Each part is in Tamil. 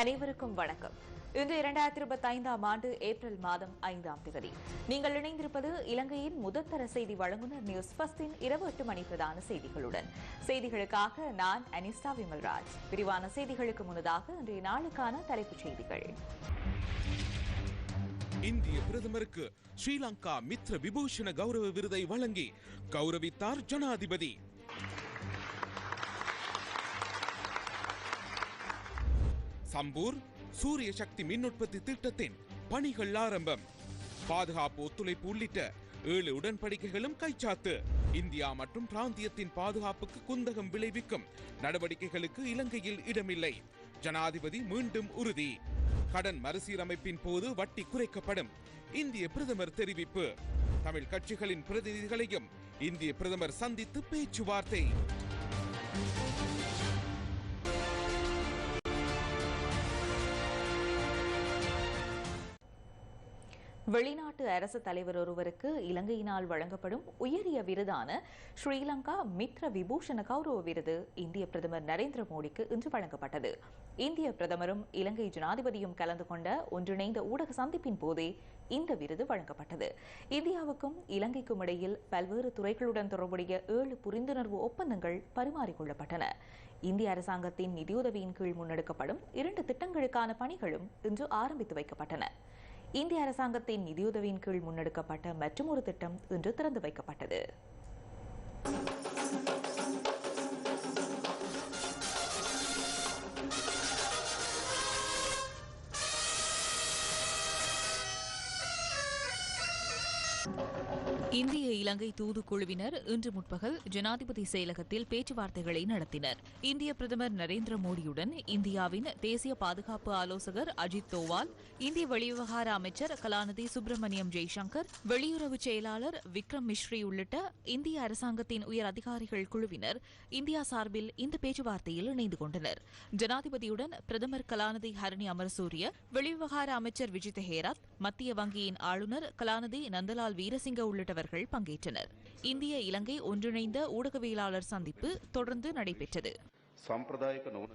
அனைவருக்கும் வணக்கம். இன்று இரண்டாயிரத்தி இருபத்தி ஐந்தாம் ஆண்டு ஏப்ரல் மாதம் ஐந்தாம் தேதி. நீங்கள் இணைந்திருப்பது இலங்கையின் முதற்தர செய்தி வழங்குனர் நியூஸ் பஸ்டின் இரவு எட்டு மணி பிரதான செய்திகளுடன். செய்திகளுக்காக நான் அனிஸ்டா விமல்ராஜ். விரிவான செய்திகளுக்கு முன்னதாக இன்றைய நாளுக்கான தலைப்புச் செய்திகள். இந்திய பிரதமருக்கு ஸ்ரீலங்கா மித்ர விபூஷண கௌரவ விருதை வழங்கி கௌரவித்தார் ஜனாதிபதி. சம்பூர் சூரிய சக்தி மின் உற்பத்தி திட்டத்தின் பணிகள் ஆரம்பம். பாதுகாப்பு ஒத்துழைப்பு உள்ளிட்ட ஏழு உடன்படிக்கைகளும் கைச்சாத்து. இந்தியா மற்றும் பிராந்தியத்தின் பாதுகாப்புக்கு குந்தகம் விளைவிக்கும் நடவடிக்கைகளுக்கு இலங்கையில் இடமில்லை. ஜனாதிபதி மீண்டும் உறுதி. கடன் மறுசீரமைப்பின் போது வட்டி குறைக்கப்படும். இந்திய பிரதமர் தெரிவிப்பு. தமிழ் கட்சிகளின் பிரதிநிதிகளையும் இந்திய பிரதமர் சந்தித்து பேச்சுவார்த்தை. வெளிநாட்டு அரசு தலைவர் ஒருவருக்கு இலங்கையினால் வழங்கப்படும் உயரிய விருதான ஸ்ரீலங்கா மித்ர விபூஷண கௌரவ விருது இந்திய பிரதமர் நரேந்திர மோடிக்கு இன்று வழங்கப்பட்டது. இந்திய பிரதமரும் இலங்கை ஜனாதிபதியும் கலந்து கொண்ட ஒன்றிணைந்த ஊடக சந்திப்பின் போதே இந்த விருது வழங்கப்பட்டது. இந்தியாவுக்கும் இலங்கைக்கும் இடையில் பல்வேறு துறைகளுடன் தொடர்புடைய ஏழு புரிந்துணர்வு ஒப்பந்தங்கள் பரிமாறிக்கொள்ளப்பட்டன. இந்திய அரசாங்கத்தின் நிதியுதவியின் கீழ் முன்னெடுக்கப்படும் இரண்டு திட்டங்களுக்கான பணிகளும் இன்று ஆரம்பித்து வைக்கப்பட்டன. இந்திய அரசாங்கத்தின் நிதியுதவியின் கீழ் முன்னெடுக்கப்பட்ட மற்றும் ஒரு திட்டம் இன்று திறந்து வைக்கப்பட்டது. இந்திய இலங்கை தூதுக்குழுவினர் இன்று முற்பகல் ஜனாதிபதி செயலகத்தில் பேச்சுவார்த்தைகளை நடத்தினர். இந்திய பிரதமர் நரேந்திர மோடியுடன் இந்தியாவின் தேசிய பாதுகாப்பு ஆலோசகர் அஜித் தோவால் இந்திய வெளிவிவகார அமைச்சர் கலாநிதி சுப்பிரமணியம் ஜெய்சங்கர் வெளியுறவு செயலாளர் விக்ரம் மிஸ்ரி உள்ளிட்ட இந்திய அரசாங்கத்தின் உயர் அதிகாரிகள் குழுவினர் இந்தியா சார்பில் இந்த பேச்சுவார்த்தையில் இணைந்து கொண்டனர். ஜனாதிபதியுடன் பிரதமர் கலாநிதி ஹரணி அமரசூரிய வெளிவிவகார அமைச்சர் விஜித் ஹேராத் மத்திய வங்கியின் ஆளுநர் கலாநிதி நந்தலால் வீரசிங்க உள்ளிட்டவர்கள் பங்கேற்றனர். இந்திய இலங்கை ஒன்றிணைந்த ஊடகவியலாளர் சந்திப்பு தொடர்ந்து நடைபெற்றது.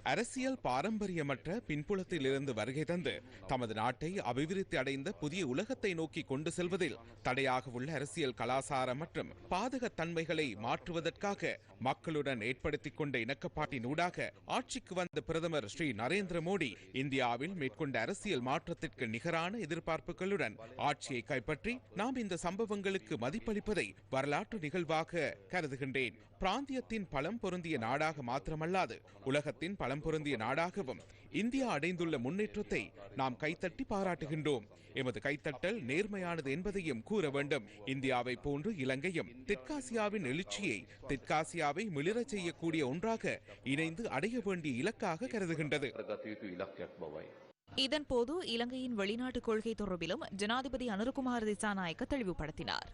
அரசியல் பாரம்பரியமற்ற பின்புலத்தில் இருந்து வருகை தந்து தமது நாட்டை அபிவிருத்தி அடைந்த புதிய உலகத்தை நோக்கி கொண்டு செல்வதில் தடையாக உள்ள அரசியல் கலாசார மற்றும் பாதகத்தன்மைகளை மாற்றுவதற்காக மக்களுடன் ஏற்படுத்திக் கொண்ட இணக்கப்பாட்டினூடாக ஆட்சிக்கு வந்த பிரதமர் ஸ்ரீ நரேந்திர மோடி இந்தியாவில் மேற்கொண்ட அரசியல் மாற்றத்திற்கு நிகரான எதிர்பார்ப்புகளுடன் ஆட்சியை கைப்பற்றி நாம் இந்த சம்பவங்களுக்கு மதிப்பளிப்பதை வரலாற்று நிகழ்வாக கருதுகின்றேன். பிராந்தியத்தின் பலம் பொருந்திய நாடாக மாத்திரமல்லாது உலகத்தின் பலம் பொருந்திய நாடாகவும் இந்தியா அடைந்துள்ள முன்னேற்றத்தை நாம் கைத்தட்டி பாராட்டுகின்றோம். எமது கைத்தட்டல் நேர்மையானது என்பதையும் கூற வேண்டும். இந்தியாவை போன்று இலங்கையும் தெற்காசியாவின் எழுச்சியை தெற்காசியாவை மிளிரச் செய்யக்கூடிய ஒன்றாக இணைந்து அடைய வேண்டிய இலக்காக கருதுகின்றது. இதன் போது இலங்கையின் வெளிநாட்டு கொள்கை தொடர்பிலும் ஜனாதிபதி அனுருகுமார் திசாநாயக்க தெளிவுபடுத்தினார்.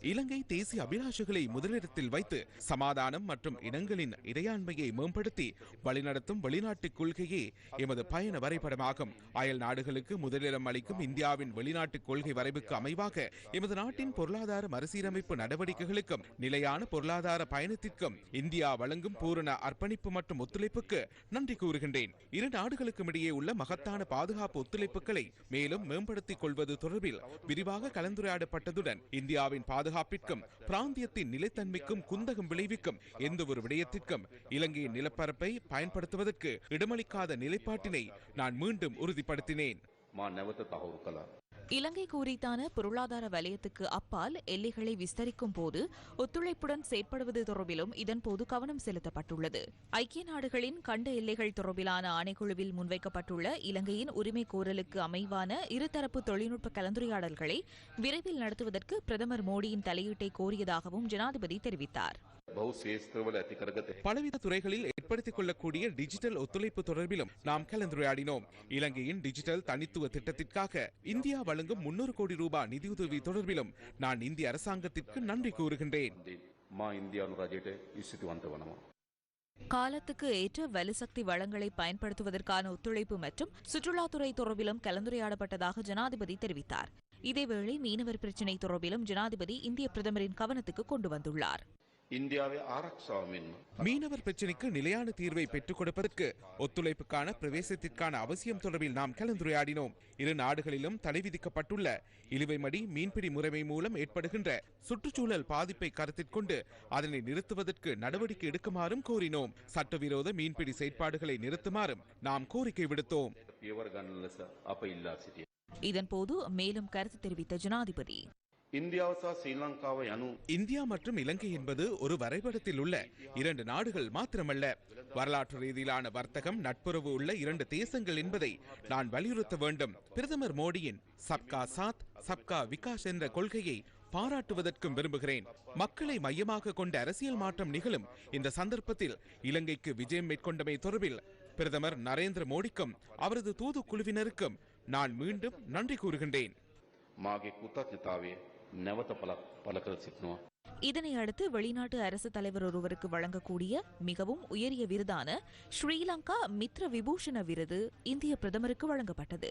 இலங்கை தேசிய அபிலாஷைகளை முதலிடத்தில் வைத்து சமாதானம் மற்றும் இனங்களின் இறையாண்மையை மேம்படுத்தி வழிநடத்தும் வெளிநாட்டு கொள்கையே எமது பயண வரைபடமாகும். அயல் நாடுகளுக்கு முதலிடம் அளிக்கும் இந்தியாவின் வெளிநாட்டு கொள்கை வரைவுக்கு அமைவாக எமது நாட்டின் பொருளாதார மறுசீரமைப்பு நடவடிக்கைகளுக்கும் நிலையான பொருளாதார பயணத்திற்கும் இந்தியா வழங்கும் பூரண அர்ப்பணிப்பு மற்றும் ஒத்துழைப்புக்கு நன்றி கூறுகின்றேன். இரு நாடுகளுக்கும் இடையே உள்ள மகத்தான பாதுகாப்பு ஒத்துழைப்புகளை மேலும் மேம்படுத்திக் கொள்வது தொடர்பில் விரிவாக கலந்துரையாடப்பட்டதுடன் இந்தியாவின் பாதுகாப்பிற்கும் பிராந்தியத்தின் நிலைத்தன்மைக்கும் குந்தகம் விளைவிக்கும் எந்த ஒரு விடயத்திற்கும் இலங்கையின் நிலப்பரப்பை பயன்படுத்துவதற்கு இடமளிக்காத நிலைப்பாட்டினை நான் மீண்டும் உறுதிப்படுத்தினேன். இலங்கை குறித்தான பொருளாதார வலயத்துக்கு அப்பால் எல்லைகளை விஸ்தரிக்கும் போது ஒத்துழைப்புடன் செயற்படுவது தொடர்பிலும் இதன்போது கவனம் செலுத்தப்பட்டுள்ளது. ஐக்கிய நாடுகளின் கண்ட எல்லைகள் தொடர்பிலான ஆணைக்குழுவில் முன்வைக்கப்பட்டுள்ள இலங்கையின் உரிமை கோரலுக்கு அமைவான இருதரப்பு தொழில்நுட்ப கலந்துரையாடல்களை விரைவில் நடத்துவதற்கு பிரதமர் மோடியின் தலையீட்டை கோரியதாகவும் ஜனாதிபதி தெரிவித்தார். பலவித துறைகளில் ஏற்படுத்திக் கொள்ளக்கூடிய டிஜிட்டல் ஒத்துழைப்பு தொடர்பிலும் நாம் கலந்துரையாடினோம். இலங்கையின் டிஜிட்டல் தனித்துவ திட்டத்திற்காக இந்தியா வழங்கும் முன்னூறு கோடி ரூபாய் நிதியுதவி தொடர்பிலும் நான் இந்திய அரசாங்கத்திற்கு நன்றி கூறுகின்றேன். காலத்துக்கு ஏற்ற வலுசக்தி வளங்களை பயன்படுத்துவதற்கான ஒத்துழைப்பு மற்றும் சுற்றுலாத்துறை தொடர்பிலும் கலந்துரையாடப்பட்டதாக ஜனாதிபதி தெரிவித்தார். இதேவேளை மீனவர் பிரச்சினை தொடர்பிலும் ஜனாதிபதி இந்திய பிரதமரின் கவனத்துக்கு கொண்டு வந்துள்ளார். இந்தியாவை மீனவர் பிரச்சினைக்கு நிலையான தீர்வை பெற்றுக் கொடுப்பதற்கு ஒத்துழைப்புக்கான பிரவேசத்திற்கான அவசியம் தொடர்பில் நாம் கலந்துரையாடினோம். இரு நாடுகளிலும் தடை விதிக்கப்பட்டுள்ள இழுவைமடி மீன்பிடி முறைமை மூலம் ஏற்படுகின்ற சுற்றுச்சூழல் பாதிப்பை கருத்தில் கொண்டு அதனை நிறுத்துவதற்கு நடவடிக்கை எடுக்குமாறும் கோரினோம். சட்டவிரோத மீன்பிடி செயற்பாடுகளை நிறுத்துமாறும் நாம் கோரிக்கை விடுத்தோம். இதன்போது மேலும் கருத்து தெரிவித்த ஜனாதிபதி. இந்தியா மற்றும் இலங்கை என்பது ஒரு வரைபடத்தில் உள்ள இரண்டு நாடுகள் மாத்திரமல்ல. வரலாற்று ரீதியிலான வர்த்தகம் நட்புறவு உள்ள இரண்டு தேசங்கள் என்பதை நான் வலியுறுத்த வேண்டும். பிரதமர் மோடியின் சப்கா சாத் சப்கா விகாஸ் என்ற கொள்கையை பாராட்டுவதற்கும் விரும்புகிறேன். மக்களை மையமாக கொண்ட அரசியல் மாற்றம் நிகழும். இந்த சந்தர்ப்பத்தில் இலங்கைக்கு விஜயம் மேற்கொண்டமை தொடர்பில் பிரதமர் நரேந்திர மோடிக்கும் அவரது தூதுக்குழுவினருக்கும் நான் மீண்டும் நன்றி கூறுகின்றேன். மாகே குத்தாவே நெவத்த பல பலக்கிறது சிக்கணும் இதனை அடுத்து வெளிநாட்டு அரசு தலைவர் ஒருவருக்கு வழங்கக்கூடிய மிகவும் உயரிய விருதான ஸ்ரீலங்கா மித்ர விபூஷண விருது இந்திய பிரதமருக்கு வழங்கப்பட்டது.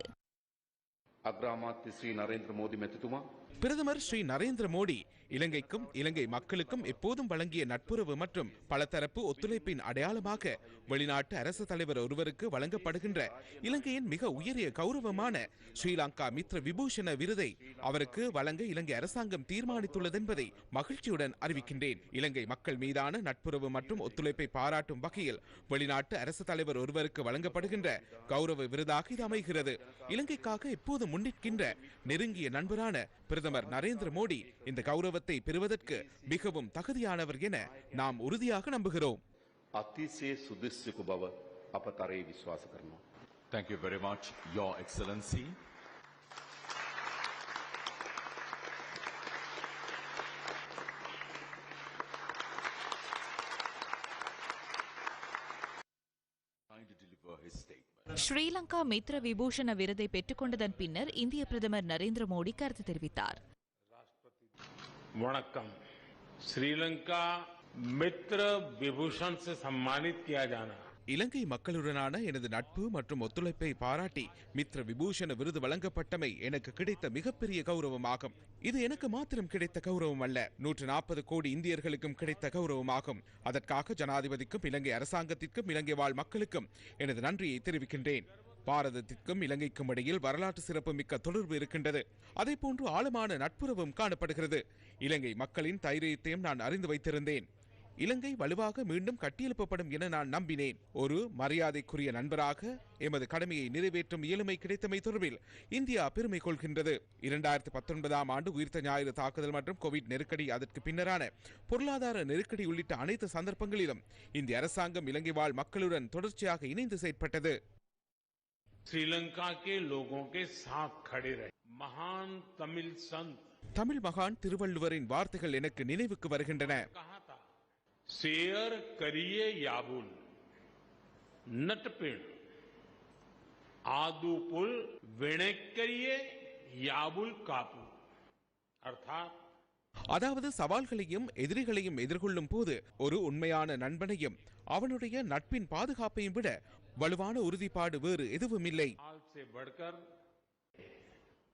அக்ராமாத் ஸ்ரீ நரேந்திர மோடி மெத்துமா பிரதமர் ஸ்ரீ நரேந்திர மோடி இலங்கைக்கும் இலங்கை மக்களுக்கும் எப்போதும் வழங்கிய நட்புறவு மற்றும் பலதரப்பு ஒத்துழைப்பின் அடையாளமாக வெளிநாட்டு அரசு தலைவர் ஒருவருக்கு வழங்கப்படுகின்ற இலங்கையின் மிக உயரிய கௌரவமான ஸ்ரீலங்கா மித்ர விபூஷண விருதை அவருக்கு வழங்க இலங்கை அரசாங்கம் தீர்மானித்துள்ளதென்பதை மகிழ்ச்சியுடன் அறிவிக்கின்றேன். இலங்கை மக்கள் மீதான நட்புறவு மற்றும் ஒத்துழைப்பை பாராட்டும் வகையில் வெளிநாட்டு அரசு தலைவர் ஒருவருக்கு வழங்கப்படுகின்ற கௌரவ விருதாக இது அமைகிறது. இலங்கைக்காக எப்போது முன்னிற்கின்ற நெருங்கிய நண்பரான பிரதமர் நரேந்திர மோடி இந்த கௌரவத்தை பெறுவதற்கு மிகவும் தகுதியானவர் என நாம் உறுதியாக நம்புகிறோம். அதிசே சுதிஷ்குபவர் அப்ப தரையை விசுவாச கர்மா. Thank you very much your excellency Sri Lanka Mitra Vibhushana விருதை பெற்றுக்கொண்டதன் பின்னர் இந்திய பிரதமர் நரேந்திர மோடி கருத்து தெரிவித்தார் वणक्कम श्रीलंका मित्र विभूषण से सम्मानित किया जाना இலங்கை மக்களுடனான எனது நட்பு மற்றும் ஒத்துழைப்பை பாராட்டி மித்ர விபூஷண விருது வழங்கப்பட்டமை எனக்கு கிடைத்த மிகப்பெரிய கௌரவமாகும். இது எனக்கு மாத்திரம் கிடைத்த கௌரவம் அல்ல நூற்று நாற்பது கோடி இந்தியர்களுக்கும் கிடைத்த கௌரவமாகும். அதற்காக ஜனாதிபதிக்கும் இலங்கை அரசாங்கத்திற்கும் இலங்கை வாழ் மக்களுக்கும் எனது நன்றியை தெரிவிக்கின்றேன். பாரதத்திற்கும் இலங்கைக்கும் இடையில் வரலாற்று சிறப்பு மிக்க தொடர்பு இருக்கின்றது. அதே போன்று ஆழமான நட்புறவும் காணப்படுகிறது. இலங்கை மக்களின் தைரியத்தையும் நான் அறிந்து வைத்திருந்தேன். இலங்கை வலுவாக மீண்டும் கட்டியெழுப்பப்படும் என நான் நம்பினேன் ஒரு மரியாதைக்குரிய நண்பராக எமது கடமையை நிறைவேற்றும் இயலுமை கிடைத்தமை தொடர்பில் இந்தியா பெருமை கொள்கின்றது இரண்டாயிரத்தி பத்தொன்பதாம் ஆண்டு உயிர்த்த ஞாயிறு தாக்குதல் மற்றும் கோவிட் நெருக்கடி அதற்கு பின்னரான பொருளாதார நெருக்கடி உள்ளிட்ட அனைத்து சந்தர்ப்பங்களிலும் இந்திய அரசாங்கம் இலங்கை வாழ் மக்களுடன் தொடர்ச்சியாக இணைந்து செயற்பட்டது श्रीलंका के लोगों के साथ खड़े रहे महान तमिल संत தமிழ் மகான் திருவள்ளுவரின் வார்த்தைகள் எனக்கு நினைவுக்கு வருகின்றன कहा था शेयर करिए याबुल नटपिण आदुपुल विणक करिए याबुल कापू अर्थात அதாவது சவால்களையும் எதிரிகளையும் எதிர்கொள்ளும் போது ஒரு உண்மையான நண்பனையும் அவனுடைய நட்பின் பாதுகாப்பையும் விட வலுவான உறுதிப்பாடு வேறு எதுவும் இல்லை हाल से बढ़कर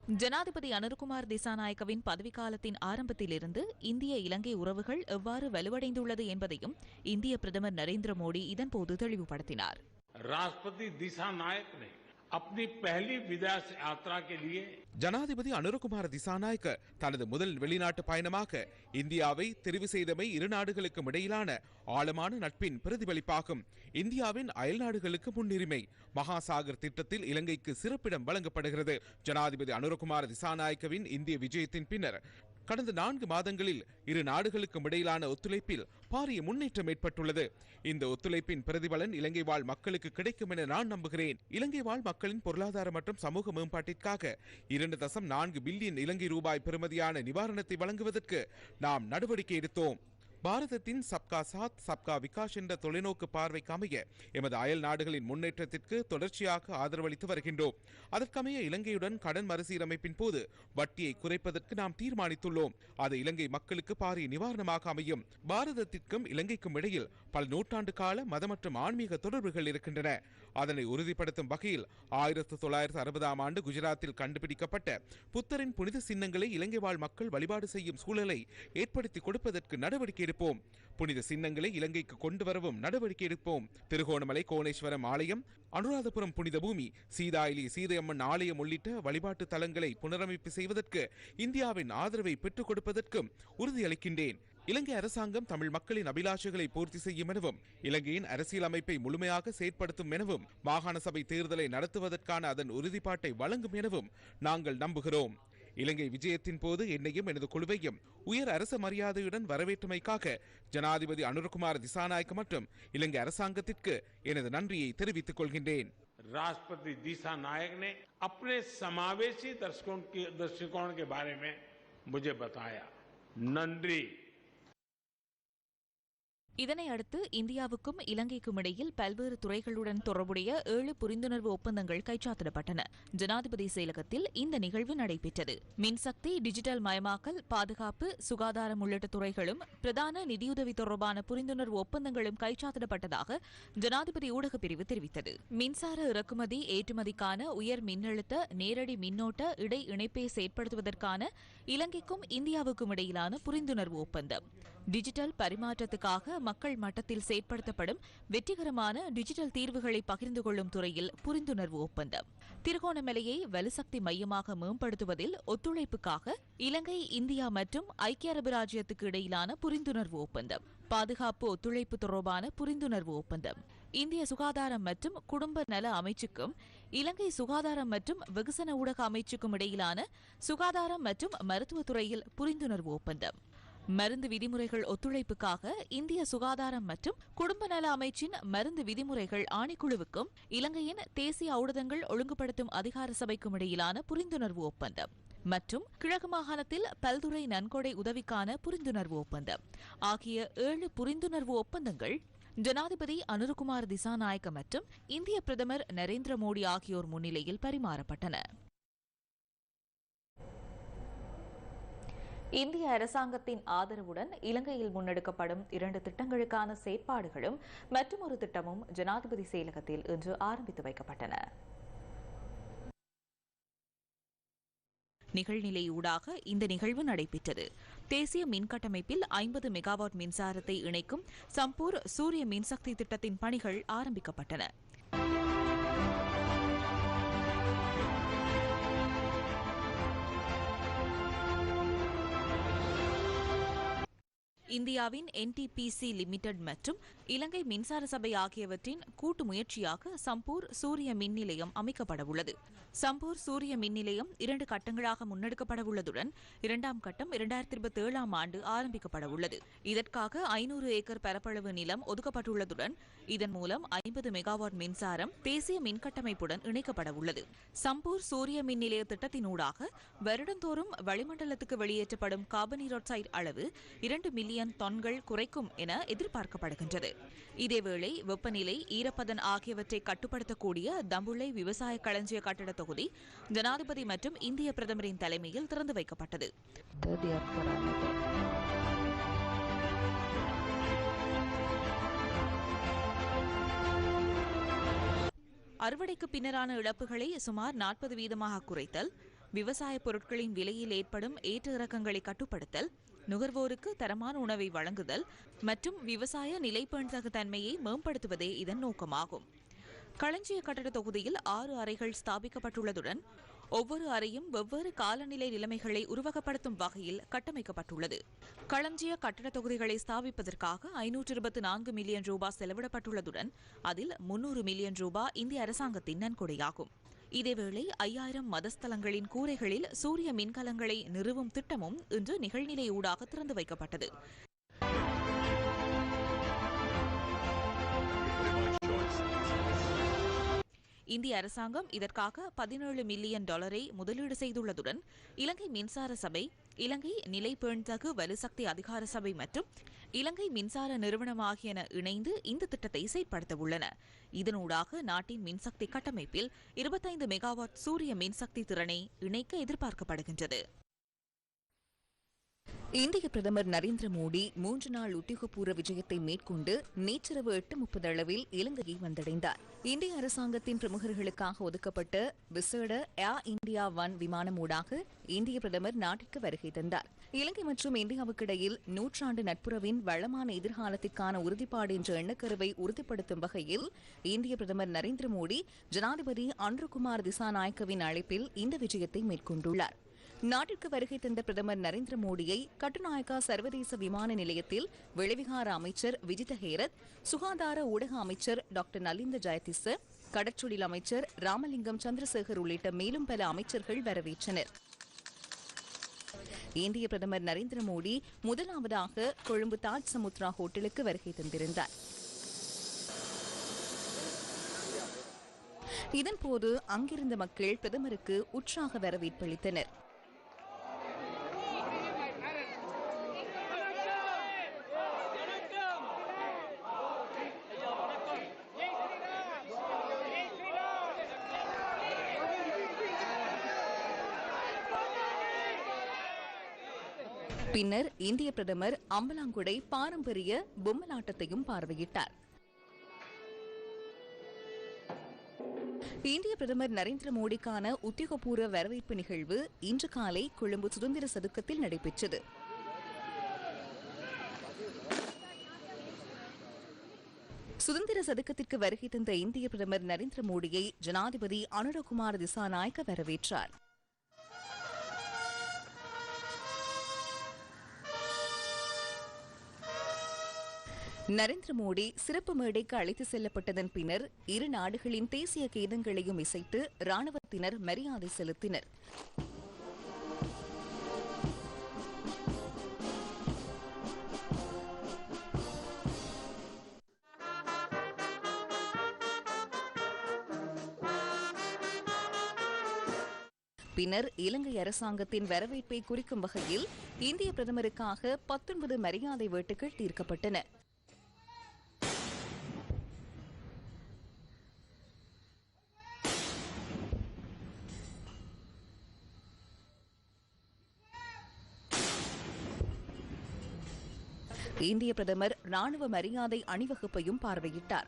ஜனாதிபதி அனுர்குமார் திசாநாயக்கவின் பதவிக்காலத்தின் ஆரம்பத்திலிருந்து இந்திய இலங்கை உறவுகள் எவ்வாறு வலுவடைந்துள்ளது என்பதையும் இந்திய பிரதமர் நரேந்திர மோடி இதன்போது தெளிவுபடுத்தினார். ராஷ்டிரபதி திசாநாயக் अपनी पहली विदेश यात्रा के लिए ஜனாதிபதி அனுரகுமார திசாநாயக்க தனது முதல் வெளிநாட்டு பயணமாக இந்தியாவை தெரிவு செய்தமை இரு நாடுகளுக்கும் இடையிலான ஆழமான நட்பின் பிரதிபலிப்பாகும் இந்தியாவின் அயல் நாடுகளுக்கு முன்னுரிமை மகாசாகர் திட்டத்தில் இலங்கைக்கு சிறப்பிடம் வழங்கப்படுகிறது ஜனாதிபதி அனுரகுமார திசாநாயக்கவின் இந்திய விஜயத்தின் பின்னர் கடந்த நான்கு மாதங்களில் இரு நாடுகளுக்கும் இடையிலான ஒத்துழைப்பில் பாரிய முன்னேற்றம் ஏற்பட்டுள்ளது. இந்த ஒத்துழைப்பின் பிரதிபலன் இலங்கை வாழ் மக்களுக்கு கிடைக்கும் என நான் நம்புகிறேன். இலங்கை வாழ் மக்களின் பொருளாதார மற்றும் சமூக மேம்பாட்டிற்காக இரண்டு தசம் நான்கு பில்லியன் இலங்கை ரூபாய் பெறுமதியான நிவாரணத்தை வழங்குவதற்கு நாம் நடவடிக்கை எடுத்தோம். பாரதத்தின் சப்கா சாத் சப்கா விகாஷ் என்ற தொலைநோக்கு பார்வைக்கு அமைய எமது அயல் நாடுகளின் முன்னேற்றத்திற்கு தொடர்ச்சியாக ஆதரவளித்து வருகின்றோம். அதற்கமைய இலங்கையுடன் கடன் மறுசீரமைப்பின் போது வட்டியை குறைப்பதற்கு நாம் தீர்மானித்துள்ளோம். அது இலங்கை மக்களுக்கு பாரிய நிவாரணமாக அமையும். பாரதத்திற்கும் இலங்கைக்கும் இடையில் பல நூற்றாண்டு கால மத மற்றும் ஆன்மீக தொடர்புகள் இருக்கின்றன. அதனை உறுதிப்படுத்தும் வகையில் ஆயிரத்து தொள்ளாயிரத்து அறுபதாம் ஆண்டு குஜராத்தில் கண்டுபிடிக்கப்பட்ட புத்தரின் புனித சின்னங்களை இலங்கை வாழ் மக்கள் வழிபாடு செய்யும் சூழலை ஏற்படுத்தி கொடுப்பதற்கு நடவடிக்கை எடுப்போம். புனித சின்னங்களை இலங்கைக்கு கொண்டு வரவும் நடவடிக்கை எடுப்போம். திருகோணமலை கோணேஸ்வரம் ஆலயம் அனுராதபுரம் புனித பூமி சீதாயிலி சீதையம்மன் ஆலயம் உள்ளிட்ட வழிபாட்டு தலங்களை புனரமைப்பு செய்வதற்கு இந்தியாவின் ஆதரவை பெற்றுக் கொடுப்பதற்கும் உறுதியளிக்கின்றேன். இலங்கை அரசாங்கம் தமிழ் மக்களின் அபிலாஷைகளை பூர்த்தி செய்யும் எனவும் இலங்கையின் அரசியல் அமைப்பை முழுமையாக செயற்படுத்தும் எனவும் மாகாண சபை தேர்தலை நடத்துவதற்கான அதன் உறுதிப்பாட்டை வழங்கும் எனவும் நாங்கள் நம்புகிறோம் இலங்கை விஜயத்தின் போது என்னையும் எனது குழுவையும் உயர் அரச மரியாதையுடன் வரவேற்றமைக்காக ஜனாதிபதி அனுரகுமார் திசாநாயக்க மற்றும் இலங்கை அரசாங்கத்திற்கு எனது நன்றியை தெரிவித்துக் கொள்கின்றேன் राष्ट्रपति दिशा नायक ने अपने समावेशी दर्शकों के दृष्टिकोण के बारे में मुझे बताया नंद्री இதனை அடுத்து இந்தியாவுக்கும் இலங்கைக்கும் இடையில் பல்வேறு துறைகளுடன் தொடர்புடைய ஏழு புரிந்துணர்வு ஒப்பந்தங்கள் கைச்சாத்திடப்பட்டன. ஜனாதிபதி செயலகத்தில் இந்த நிகழ்வு நடைபெற்றது. மின்சக்தி டிஜிட்டல் மயமாக்கல் பாதுகாப்பு சுகாதாரம் உள்ளிட்ட துறைகளும் பிரதான நிதியுதவி தொடர்பான புரிந்துணர்வு ஒப்பந்தங்களும் கைச்சாத்திடப்பட்டதாக ஜனாதிபதி ஊடகப் பிரிவு தெரிவித்தது. மின்சார இறக்குமதி ஏற்றுமதிக்கான உயர் மின்னழுத்த நேரடி மின்னோட்ட இடை இணைப்பை செயற்படுத்துவதற்கான இலங்கைக்கும் இந்தியாவுக்கும் இடையிலான புரிந்துணர்வு ஒப்பந்தம். டிஜிட்டல் பரிமாற்றத்துக்காக மக்கள் மட்டத்தில் செயற்படுத்தப்படும் வெற்றிகரமான டிஜிட்டல் தீர்வுகளை பகிர்ந்து கொள்ளும் துறையில் புரிந்துணர்வு ஒப்பந்தம். திருகோணமலையை வலுசக்தி மையமாக மேம்படுத்துவதில் ஒத்துழைப்புக்காக இலங்கை இந்தியா மற்றும் ஐக்கிய அரபு ராஜ்யத்துக்கு இடையிலான புரிந்துணர்வு ஒப்பந்தம். பாதுகாப்பு ஒத்துழைப்பு தொடர்பான புரிந்துணர்வு ஒப்பந்தம். இந்திய சுகாதாரம் மற்றும் குடும்ப நல அமைச்சுக்கும் இலங்கை சுகாதாரம் மற்றும் வெகுசன ஊடக அமைச்சுக்கும் இடையிலான சுகாதாரம் மற்றும் மருத்துவத்துறையில் புரிந்துணர்வு ஒப்பந்தம். மருந்து விதிமுறைகள் ஒத்துழைப்புக்காக இந்திய சுகாதாரம் மற்றும் குடும்ப நல அமைச்சின் மருந்து விதிமுறைகள் ஆணைக்குழுவுக்கும் இலங்கையின் தேசிய ஊடகங்கள் ஒழுங்குபடுத்தும் அதிகார சபைக்கும் இடையிலான புரிந்துணர்வு ஒப்பந்தம் மற்றும் கிழக்கு மாகாணத்தில் பல்துறை நன்கொடை உதவிக்கான புரிந்துணர்வு ஒப்பந்தம். ஆகிய ஏழு புரிந்துணர்வு ஒப்பந்தங்கள் ஜனாதிபதி அனுருகுமார் திசாநாயக்க மற்றும் இந்திய பிரதமர் நரேந்திர மோடி ஆகியோர் முன்னிலையில் பரிமாறப்பட்டன. இந்திய அரசாங்கத்தின் ஆதரவுடன் இலங்கையில் முன்னெடுக்கப்படும் இரண்டு திட்டங்களுக்கான செயற்பாடுகளும் மற்றும் ஒரு திட்டமும் ஜனாதிபதி செயலகத்தில் இன்று ஆரம்பித்து வைக்கப்பட்டன. நிகழ்நிலை ஊடாக இந்த நிகழ்வு நடைபெற்றது. தேசிய மின்கட்டமைப்பில் ஐம்பது மெகாவாட் மின்சாரத்தை இணைக்கும் சம்பூர் சூரிய மின்சக்தி திட்டத்தின் பணிகள் ஆரம்பிக்கப்பட்டன. இந்தியாவின் என்டிபிசி லிமிடெட் மற்றும் இலங்கை மின்சார சபை ஆகியவற்றின் கூட்டு முயற்சியாக சம்பூர் சூரிய மின் நிலையம் அமைக்கப்படவுள்ளது சம்பூர் சூரிய மின் நிலையம் இரண்டு கட்டங்களாக முன்னெடுக்கப்படவுள்ளதுடன் இரண்டாம் கட்டம் இரண்டாயிரத்தி இருபத்தி ஏழாம் ஆண்டு ஆரம்பிக்கப்படவுள்ளது இதற்காக ஐநூறு ஏக்கர் பரப்பளவு நிலம் ஒதுக்கப்பட்டுள்ளதுடன் இதன் மூலம் ஐம்பது மெகாவாட் மின்சாரம் தேசிய மின்கட்டமைப்புடன் இணைக்கப்படவுள்ளது சம்பூர் சூரிய மின் நிலைய திட்டத்தினூடாக வருடந்தோறும் வளிமண்டலத்துக்கு வெளியேற்றப்படும் கார்பன் ஈராக்சைடு அளவு இரண்டு மில்லியன் மில்லியன் டன்கள் குறைக்கும் என எதிர்பார்க்கப்படுகின்றது. இதேவேளை வெப்பநிலை ஈரப்பதன் ஆகியவற்றை கட்டுப்படுத்தக்கூடிய தம்புள்ளை விவசாய களஞ்சிய கட்டட தொகுதி ஜனாதிபதி மற்றும் இந்திய பிரதமரின் தலைமையில் திறந்து வைக்கப்பட்டது. அறுவடைக்கு பின்னரான இழப்புகளை சுமார் நாற்பது வீதமாக குறைத்தல் விவசாய பொருட்களின் விலையில் ஏற்படும் ஏற்ற இறக்கங்களை கட்டுப்படுத்தல் நுகர்வோருக்கு தரமான உணவை வழங்குதல் மற்றும் விவசாய நிலைப்பண்பக தன்மையை மேம்படுத்துவதே இதன் நோக்கமாகும். களஞ்சிய கட்டட தொகுதியில் ஆறு அறைகள் ஸ்தாபிக்கப்பட்டுள்ளதுடன் ஒவ்வொரு அறையும் வெவ்வேறு காலநிலை நிலைமைகளை உருவகப்படுத்தும் வகையில் கட்டமைக்கப்பட்டுள்ளது. களஞ்சிய கட்டட தொகுதிகளை ஸ்தாபிப்பதற்காக ஐநூற்று இருபத்தி நான்கு மில்லியன் ரூபாய் செலவிடப்பட்டுள்ளதுடன் அதில் முன்னூறு மில்லியன் ரூபாய் இந்திய அரசாங்கத்தின் நன்கொடையாகும். இதேவேளை ஐயாயிரம் மதஸ்தலங்களின் கூரைகளில் சூரிய மின்கலங்களை நிறுவும் திட்டமும் இன்று நிகழ்நிலை ஊடாக திறந்து வைக்கப்பட்டது. இந்திய அரசாங்கம் இதற்காக பதினேழு மில்லியன் டாலரை முதலீடு செய்துள்ளதுடன் இலங்கை மின்சார சபை இலங்கை நிலைப்பேண்தகு வலுசக்தி அதிகார சபை மற்றும் இலங்கை மின்சார நிறுவனம் ஆகியன இணைந்து இந்த திட்டத்தை செயற்படுத்த உள்ளன இதனூடாக நாட்டின் மின்சக்தி கட்டமைப்பில் இருபத்தைந்து மெகாவாட் சூரிய மின்சக்தி திறனை இணைக்க எதிர்பார்க்கப்படுகின்றது. இந்திய பிரதமர் நரேந்திர மோடி மூன்று நாள் உத்தியோகபூர்வ விஜயத்தை மேற்கொண்டு நேற்றிரவு எட்டு முப்பது அளவில் இலங்கையை வந்தடைந்தார். இந்திய அரசாங்கத்தின் பிரமுகர்களுக்காக ஒதுக்கப்பட்ட விசேட ஏர் இந்தியா ஒன் விமானம் ஊடாக இந்திய பிரதமர் நாட்டிற்கு வருகை தந்தார். இலங்கை மற்றும் இந்தியாவுக்கு இடையில் நூற்றாண்டு நட்புறவின் வளமான எதிர்காலத்திற்கான உறுதிப்பாடு என்ற எண்ணக்கருவை உறுதிப்படுத்தும் வகையில் இந்திய பிரதமர் நரேந்திர மோடி ஜனாதிபதி அன்ருகுமார் திசாநாயக்கவின் அழைப்பில் இந்த விஜயத்தை மேற்கொண்டுள்ளார். நாட்டிற்கு வருகை தந்த பிரதமர் நரேந்திர மோடியை கட்டுநாயக்கா சர்வதேச விமான நிலையத்தில் வெளிவிகார அமைச்சர் விஜித ஹேரத் சுகாதார ஊடக அமைச்சர் டாக்டர் நலிந்த ஜெயதிச கடற்றொழில் அமைச்சர் ராமலிங்கம் சந்திரசேகர் உள்ளிட்ட மேலும் பல அமைச்சர்கள் வரவேற்றனர். இந்திய பிரதமர் நரேந்திர மோடி முதலாவதாக கொழும்பு தாஜ் சமுத்ரா ஹோட்டலுக்கு வருகை தந்திருந்தார். இதன்போது அங்கிருந்த மக்கள் பிரதமருக்கு உற்சாக வரவேற்பளித்தனர் பின்னர் இந்திய பிரதமர் அம்பலாங்குடை பாரம்பரிய பொம்மலாட்டத்தையும் பார்வையிட்டார். இந்திய பிரதமர் நரேந்திர மோடிக்கான உத்தியோகபூர்வ வரவேற்பு நிகழ்வு இன்று காலை கொழும்பு சுதந்திர சதுக்கத்தில் நடைபெற்றது. சுதந்திர சதுக்கத்திற்கு வருகை தந்த இந்திய பிரதமர் நரேந்திர மோடியை ஜனாதிபதி அனுரகுமார் திசாநாயக்க வரவேற்றார். நரேந்திர மோடி சிறப்பு மேடைக்கு அழைத்து செல்லப்பட்டதன் பின்னர் இரு நாடுகளின் தேசிய கீதங்களையும் இசைத்து ராணுவத்தினர் மரியாதை செலுத்தினர். பின்னர் இலங்கை அரசாங்கத்தின் வரவேற்பை குறிக்கும் வகையில் இந்திய பிரதமருக்காக பத்தொன்பது மரியாதை வேட்டுகள் தீர்க்கப்பட்டன. இந்திய பிரதமர் ராணுவ மரியாதை அணிவகுப்பையும் பார்வையிட்டார்.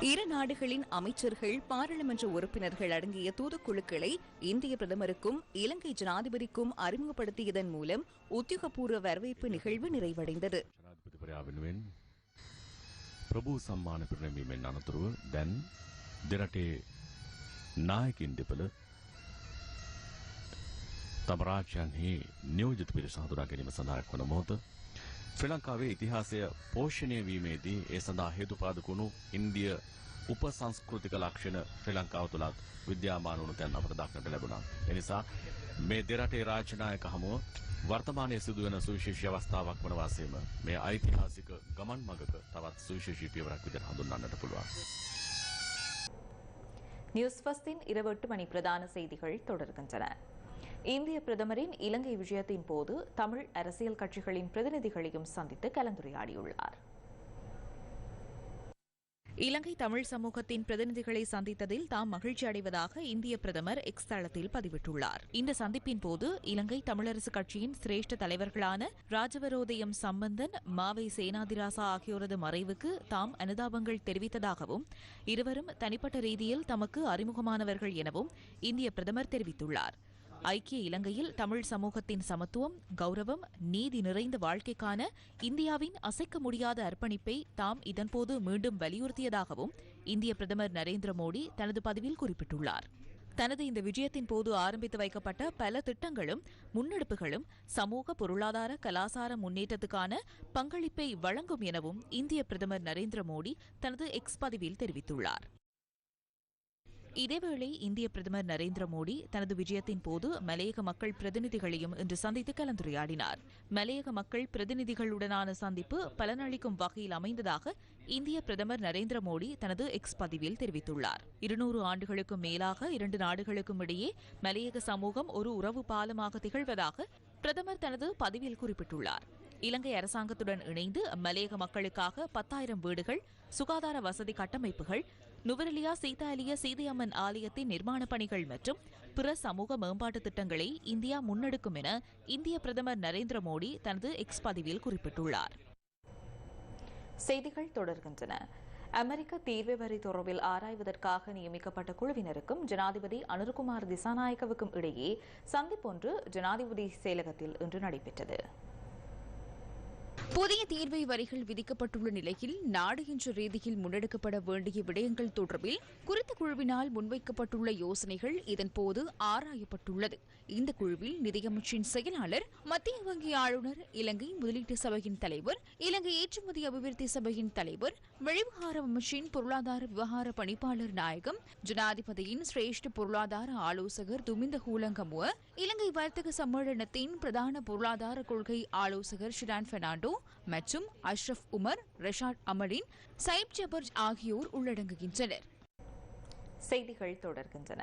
இரு நாடுகளின் அமைச்சர்கள் பாராளுமன்ற உறுப்பினர்கள் அடங்கிய தூதுக்குழுக்களை இந்திய பிரதமருக்கும் இலங்கை ஜனாதிபதிக்கும் அறிமுகப்படுத்தியதன் மூலம் உத்தியோகபூர்வ வரவேற்பு நிகழ்வு நிறைவடைந்தது. பிரபு சம்மான සම්මාන පිරිනැමීමෙන් අනතුරුව දැන් දෙරටේ නායකින් දෙපළ තම රාජ්‍යන්හි නියෝජිත පිරිස හඳුනා ගැනීම සඳහාක් වන මොහොත ශ්‍රී ලංකාවේ ඉතිහාසය පෝෂණය වීමේදී ඒ සඳහා හේතුපාදකුණු ඉන්දිය උප සංස්කෘතික ලක්ෂණ ශ්‍රී ලංකාව තුළත් විද්‍යාමාන වුණු තැන් අපට දක්නට ලැබුණා. එනිසා මේ දෙරටේ රාජනායක හමුව වර්තමානය සිදුවන සුවිශේෂී අවස්ථාවක් වන වාසයම මේ ඓතිහාසික ගමන් මගක තවත් සුවිශේෂී පියවරක් විදිහට හඳුන්වන්නට පුළුවන්. நியூஸ் பஸ்டின் இரவு எட்டு மணி பிரதான செய்திகள் தொடர்கின்றன. இந்திய பிரதமரின் இலங்கை விஜயத்தின் போது தமிழ் அரசியல் கட்சிகளின் பிரதிநிதிகளையும் சந்தித்து கலந்துரையாடியுள்ளார். இலங்கை தமிழ் சமூகத்தின் பிரதிநிதிகளை சந்தித்ததில் தாம் மகிழ்ச்சி அடைவதாக இந்திய பிரதமர் எக்ஸ் தளத்தில் பதிவிட்டுள்ளார். இந்த சந்திப்பின் போது இலங்கை தமிழரசு கட்சியின் சிரேஷ்ட தலைவர்களான ராஜவரோதயம் சம்பந்தன் மாவை சேனாதிராசா ஆகியோரது மறைவுக்கு தாம் அனுதாபங்கள் தெரிவித்ததாகவும் இருவரும் தனிப்பட்ட ரீதியில் தமக்கு அறிமுகமானவர்கள் எனவும் இந்திய பிரதமர் தெரிவித்துள்ளார். ஐக்கிய இலங்கையில் தமிழ் சமூகத்தின் சமத்துவம் கௌரவம் நீதி நிறைந்த வாழ்க்கைக்கான இந்தியாவின் அசைக்க முடியாத அர்ப்பணிப்பை தாம் இதன்போது மீண்டும் வலியுறுத்தியதாகவும் இந்திய பிரதமர் நரேந்திர மோடி தனது பதிவில் குறிப்பிட்டுள்ளார். தனது இந்த விஜயத்தின் போது ஆரம்பித்து வைக்கப்பட்ட பல திட்டங்களும் முன்னெடுப்புகளும் சமூக பொருளாதார கலாசார முன்னேற்றத்துக்கான பங்களிப்பை வழங்கும் எனவும் இந்திய பிரதமர் நரேந்திர மோடி தனது எக்ஸ் பதிவில் தெரிவித்துள்ளார். இதேவேளை இந்திய பிரதமர் நரேந்திர மோடி தனது விஜயத்தின் போது மலையக மக்கள் பிரதிநிதிகளையும் இன்று சந்தித்து கலந்துரையாடினார். மலையக மக்கள் பிரதிநிதிகளுடனான சந்திப்பு பலனளிக்கும் வகையில் அமைந்ததாக இந்திய பிரதமர் நரேந்திர மோடி தனது எக்ஸ் பதிவில் தெரிவித்துள்ளார். இருநூறு ஆண்டுகளுக்கும் மேலாக இரண்டு நாடுகளுக்கும் இடையே மலையக சமூகம் ஒரு உறவு பாலமாக திகழ்வதாக பிரதமர் தனது பதிவில் குறிப்பிட்டுள்ளார். இலங்கை அரசாங்கத்துடன் இணைந்து மலையக மக்களுக்காக பத்தாயிரம் வீடுகள் சுகாதார வசதி கட்டமைப்புகள் நுவரெலியா சீதாலிய சீதையம்மன் ஆலயத்தின் நிர்மாணப் பணிகள் மற்றும் பிற சமூக மேம்பாட்டு திட்டங்களை இந்தியா முன்னெடுக்கும் என இந்திய பிரதமர் நரேந்திர மோடி தனது எக்ஸ் பதிவில் குறிப்பிட்டுள்ளார். செய்திகள் தொடர்கின்றன. அமெரிக்க தீர்வு வரி தொடர்பில் ஆராய்வதற்காக நியமிக்கப்பட்ட குழுவினருக்கும் ஜனாதிபதி அனுர்குமார் திசாநாயக்கவுக்கும் இடையே சந்திப்பொன்று ஜனாதிபதி செயலகத்தில் இன்று நடைபெற்றது. புதிய தீர்வை வரிகள் விதிக்கப்பட்டுள்ள நிலையில் நாடு என்ற ரீதியில் முன்னெடுக்கப்பட வேண்டிய விடயங்கள் தொடர்பில் குறித்த குழுவினால் முன்வைக்கப்பட்டுள்ள யோசனைகள் இதன்போது ஆராயப்பட்டுள்ளது. இந்த குழுவில் நிதியமைச்சின் செயலாளர் மத்திய வங்கி ஆளுநர் இலங்கை முதலீட்டு சபையின் தலைவர் இலங்கை ஏற்றுமதி அபிவிருத்தி சபையின் தலைவர் வெளிவிவகார அமைச்சின் பொருளாதார விவகார பணிப்பாளர் நாயகம் ஜனாதிபதியின் சிரேஷ்ட பொருளாதார ஆலோசகர் துமிந்த ஹூலங்கமுவ இலங்கை வர்த்தக சம்மேளனத்தின் பிரதான பொருளாதார கொள்கை ஆலோசகர் ஷிரான் பெர்னாண்டோ மற்றும் அஷ்ரப் உமர் ரெஷாட் அமலின் சைப் ஜபர்ஜ் ஆகியோர் உள்ளடங்குகின்றனர். செய்திகள் தொடர்கின்றன.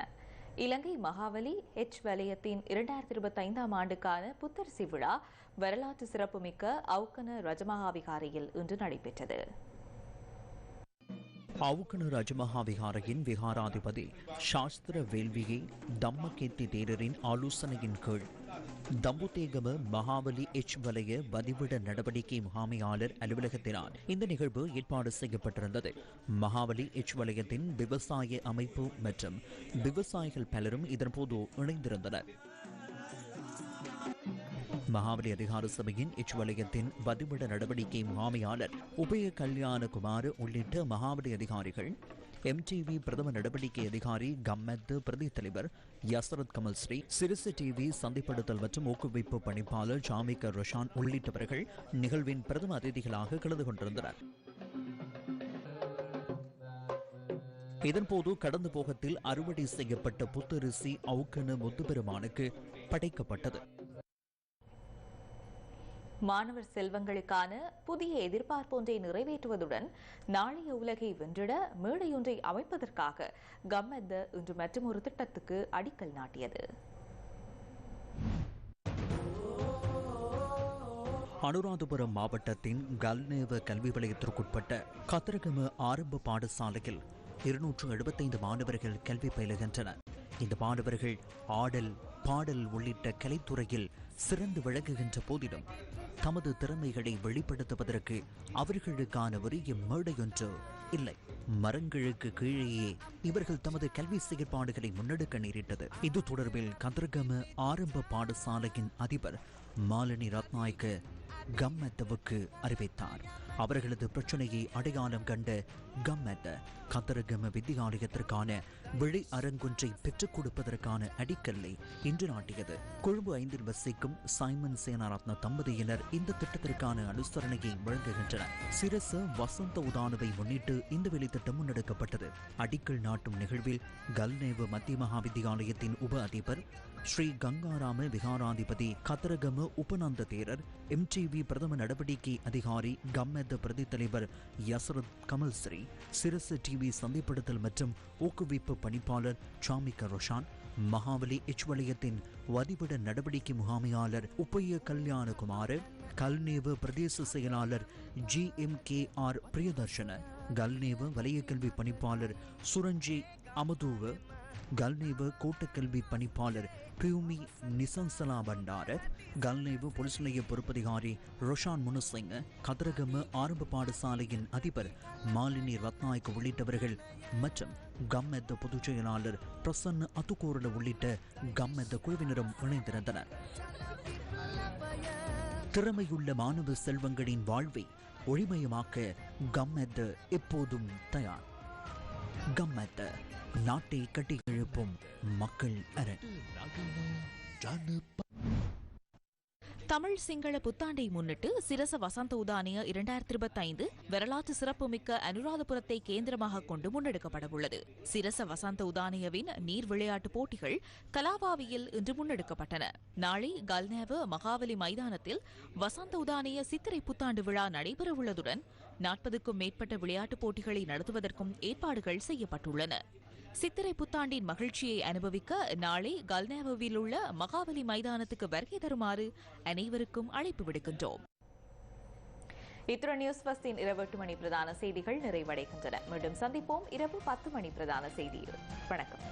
இலங்கை மகாவலி எச் வலயத்தின் இரண்டாயிரத்தி இருபத்தி ஐந்தாம் ஆண்டுக்கான புத்தரிசி விழா வரலாற்று சிறப்புமிக்க அவுக்கன ரஜமகாவிகாரியில் இன்று நடைபெற்றது. அவுக்கண ரஜமகா விகாரையின் விகாராதிபதி சாஸ்திர வேள்வியை தம்மகேத்தி தேரரின் ஆலோசனையின் கீழ் தம்புதேகம மகாபலி எச் வலய வதிவிட நடவடிக்கை முகாமையாளர் அலுவலகத்தினால் இந்த நிகழ்வு ஏற்பாடு செய்யப்பட்டிருந்தது. மகாபலி எச் வலயத்தின் விவசாய அமைப்பு மற்றும் விவசாயிகள் பலரும் இதன்போது இணைந்திருந்தனர். மகாபலி அதிகார சபையின் இச்சுவலயத்தின் வதிவிட நடவடிக்கை முகாமையாளர் உபய கல்யாணகுமார் உள்ளிட்ட மகாபலி அதிகாரிகள் எம்டிவி பிரதம நடவடிக்கை அதிகாரி கம்மத்து பிரதி தலைவர் யசரத் கமல் ஸ்ரீ சிறுசு டிவி சந்தைப்படுத்தல் மற்றும் ஊக்குவிப்பு பணிப்பாளர் ஜாமிகர் ரொஷான் உள்ளிட்டவர்கள் நிகழ்வின் பிரதம அதிதிகளாக கலந்து கொண்டிருந்தனர். இதன்போது கடந்த போகத்தில் அறுவடை செய்யப்பட்ட புத்தரிசி அவுக்கன முத்துப்பெருமானுக்கு படைக்கப்பட்டது. மாணவர் செல்வங்களுக்கான புதிய எதிர்பார்ப்பொன்றை நிறைவேற்றுவதுடன் நாளைய உலகை வென்றிட மேடையொன்றை அமைப்பதற்காக கம்மெத்த இன்று மற்றொரு திட்டத்துக்கு அடிக்கல் நாட்டியது. அனுராதபுரம் மாவட்டத்தின் கல்நேவ கல்வி வலயத்திற்குட்பட்ட கத்திரகம ஆரம்ப பாடசாலையில் இருநூற்று எழுபத்தைந்து மாணவர்கள் கல்வி பயிலுகின்றனர். இந்த மாணவர்கள் ஆடல் பாடல் உள்ளிட்ட கலைத்துறையில் சிறந்து விளங்குகின்ற போதிலும் தமது திறமைகளை வெளிப்படுத்துவதற்கு அவர்களுக்கான உரிய மேடையொன்று இல்லை. மரங்களுக்கு கீழேயே இவர்கள் தமது கல்வி செயற்பாடுகளை முன்னெடுக்க நேரிட்டது. இது தொடர்பில் கதிர்கம ஆரம்ப பாடசாலையின் அதிபர் மாலினி ரத்நாய்க்கு கம்மத்தவுக்கு அறிவித்தார். அவர்களது பிரச்சனையை அடையாளம் கண்ட கம்மெத்த கத்தரகம வித்தியாலயத்திற்கான விழி அரங்கொன்றை பெற்றுக் கொடுப்பதற்கான அடிக்கல்லை இன்று நாட்டியது. கொழும்பு ஐந்தில் வசிக்கும் சைமன் சேனாரத்ன தம்பதியினர் இந்த திட்டத்திற்கான அனுசரணையை வழங்குகின்றனர். சிரச வசந்த உதானவை முன்னிட்டு இந்த வெளித்திட்டம் முன்னெடுக்கப்பட்டது. அடிக்கல் நாட்டும் நிகழ்வில் கல்நேவு மத்திய மகா வித்தியாலயத்தின் உப அதிபர் ஸ்ரீ கங்காராம விகாராதிபதி கத்தரகம உபநந்த தேரர் எம்டிவி பிரதம நடவடிக்கை அதிகாரி கம்மெத்த பிரதி தலைவர் யசரத் கமல் ஸ்ரீ சிரசு டிவி சந்தைப்படுத்தல் மற்றும் ஊக்குவிப்பு பணிப்பாளர் சாமிகா ரோஷான் மகாவலி எச் வலயத்தின் வதிவிட நடவடிக்கை முகாமையாளர் உப்பைய கல்யாணகுமார் கல்நேவு பிரதேச செயலாளர் G M K R Priyadarshana Galnewa வலய கல்வி பணிப்பாளர் சுரஞ்சி அமதுவு கல்நேவு கூட்டக்கல்வி பணிப்பாளர் பியூமி நிசன்சலா பண்டார கல்நேவு பொலிஸ் நிலைய பொறுப்பதிகாரி ரொஷான் முனுசிங் கதிரகம ஆரம்ப பாடசாலையின் அதிபர் மாலினி ரத்நாயக் உள்ளிட்டவர்கள் மற்றும் கம்மெத்த பொதுச் செயலாளர் பிரசன்ன அத்துக்கூரல உள்ளிட்ட கம்மெத்த குழுவினரும் இணைந்திருந்தனர். திறமையுள்ள மாணவ செல்வங்களின் வாழ்வை ஒளிமயமாக்க கம்மெத்த எப்போதும் தயார். கம்மெத்த நாட்டை கட்டி எழுப்பும் மக்கள் அரண் தமிழ் சிங்கள புத்தாண்டை முன்னிட்டு சிரச வசந்த உதானிய இரண்டாயிரத்தி இருபத்தி ஐந்து வரலாற்று சிறப்புமிக்க அனுராதபுரத்தை கேந்திரமாக கொண்டு முன்னெடுக்கப்படவுள்ளது. சிரச வசந்த உதானியவின் நீர் விளையாட்டுப் போட்டிகள் கலாபாவியில் இன்று முன்னெடுக்கப்பட்டன. நாளை கல்நேவ மகாவலி மைதானத்தில் வசந்த உதானிய சித்திரை புத்தாண்டு விழா நடைபெறவுள்ளதுடன் நாற்பதுக்கும் மேற்பட்ட விளையாட்டுப் போட்டிகளை நடத்துவதற்கும் ஏற்பாடுகள் செய்யப்பட்டுள்ளன. சித்திரை புத்தாண்டின் மகிழ்ச்சியை அனுபவிக்க நாளை கல்நேவில் உள்ள மகாபலி மைதானத்துக்கு வருகை தருமாறு அனைவருக்கும் அழைப்பு விடுக்கின்றோம். இத்துடன் நியூஸ் பஸ்டின் இரவு எட்டு மணி பிரதான செய்திகள் நிறைவடைகின்றன. மீண்டும் சந்திப்போம் இரவு பத்து மணி பிரதான செய்தியில். வணக்கம்.